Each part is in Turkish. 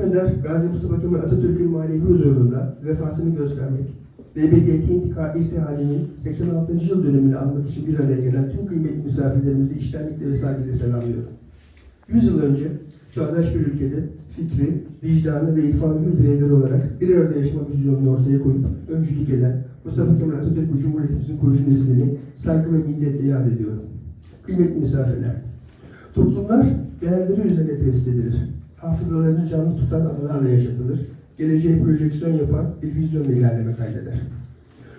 Büyük Önder Gazi Mustafa Kemal Atatürk'ün manevi huzurunda vefasını göstermek ebediyete intika irtihalinin 86. yıl dönümünü anmak için bir araya gelen tüm kıymetli misafirlerimizi içtenlikle ve saygıyla selamlıyorum. 100 yıl önce çağdaş bir ülkede fikri, vicdanı ve irfanı hür bireyler olarak bir arada yaşama vizyonunu ortaya koyup öncülük eden Mustafa Kemal Atatürk ve Cumhuriyetimizin kurucu neslini saygı ve minnetle yad ediyorum. Kıymetli misafirler, toplumlar değerleri üzerine tesis edilir. Hafızalarını canlı tutan anılarla yaşatılır. Geleceğe projeksiyon yapan bir vizyonla ilerleme kaydeder.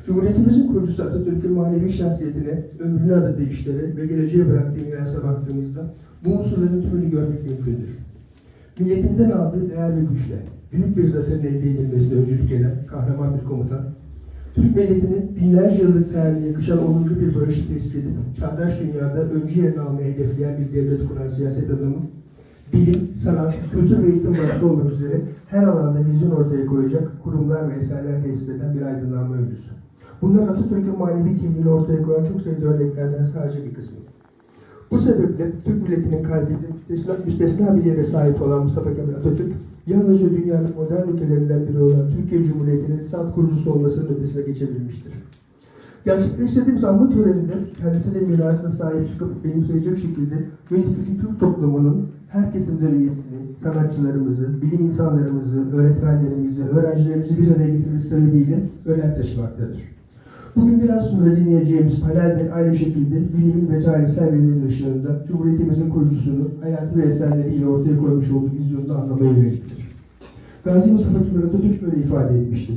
Cumhuriyetimizin kurucusu Atatürk'ün manevi şahsiyetine, ömrünü adadığı işlere ve geleceğe bıraktığı mirasa baktığımızda bu unsurların tümünü görmek mümkündür. Milletinden aldığı değer ve güçle büyük bir zaferin elde edilmesine öncülük eden kahraman bir komutan, Türk milletinin binlerce yıllık tarihine yakışan onurlu bir barışı tesis edip çağdaş dünyada öncü yerini almayı hedefleyen bir devlet kuran siyaset adamı, bilim, sanat, kültür ve eğitim başta olmak üzere her alanda vizyon ortaya koyacak kurumlar ve eserler tesis eden bir aydınlanma öncüsü. Bunlar Atatürk'ün manevi kimliğini ortaya koyan çok sayıda örneklerden sadece bir kısmı. Bu sebeple Türk milletinin kalbinde müstesna, müstesna bir yere sahip olan Mustafa Kemal Atatürk, yalnızca dünyanın modern ülkelerinden biri olan Türkiye Cumhuriyeti'nin salt kurucusu olmasının ötesine geçebilmiştir. Gerçekleştirdiğimiz anma töreninde kendisine mirasına sahip çıkıp benimseyecek şekilde yönetici Türk toplumunun her kesimden üyesini, sanatçılarımızı, bilim insanlarımızı, öğretmenlerimizi, öğrencilerimizi bir araya getirmesi sebebiyle önem taşımaktadır. Bugün biraz sonra dinleyeceğimiz panel aynı şekilde bilimin ve tarihsel verilerin ışığında Cumhuriyetimizin kurucusunu hayatı ve eserleriyle ortaya koymuş olduğu vizyonunu anlamaya yöneliktir. Gazi Mustafa Kemal Atatürk böyle ifade etmişti.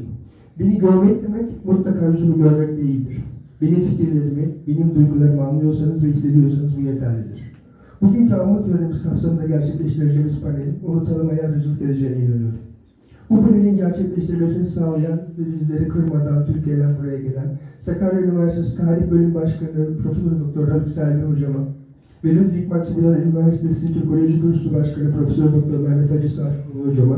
Beni görmek demek mutlaka yüzümü görmek değildir. Benim fikirlerimi, benim duygularımı anlıyorsanız ve hissediyorsanız bu yeterlidir. Bugünkü anma törenimiz kapsamında gerçekleştireceğimiz panelin onu tanımaya aracılık edeceğine inanıyorum. Bu panelin gerçekleştirilmesini sağlayan ve bizleri kırmadan Türkiye'den buraya gelen Sakarya Üniversitesi Tarih Bölüm Başkanı Profesör Doktor Haluk Selvi Hocama ve Ludwig Maximilian Üniversitesi Türkoloji Kursu Başkanı Profesör Doktor Mehmet Hacı Sarkılı Hocama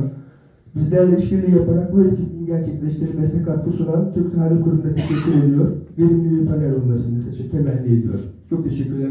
bizlerle işbirliği yaparak bu etkinliğin gerçekleştirilmesine katkı sunan Türk Tarih Kurumu'na teşekkür ediyor. Verimli bir panel olmasını teşekkür temenni ediyorum. Çok teşekkürler.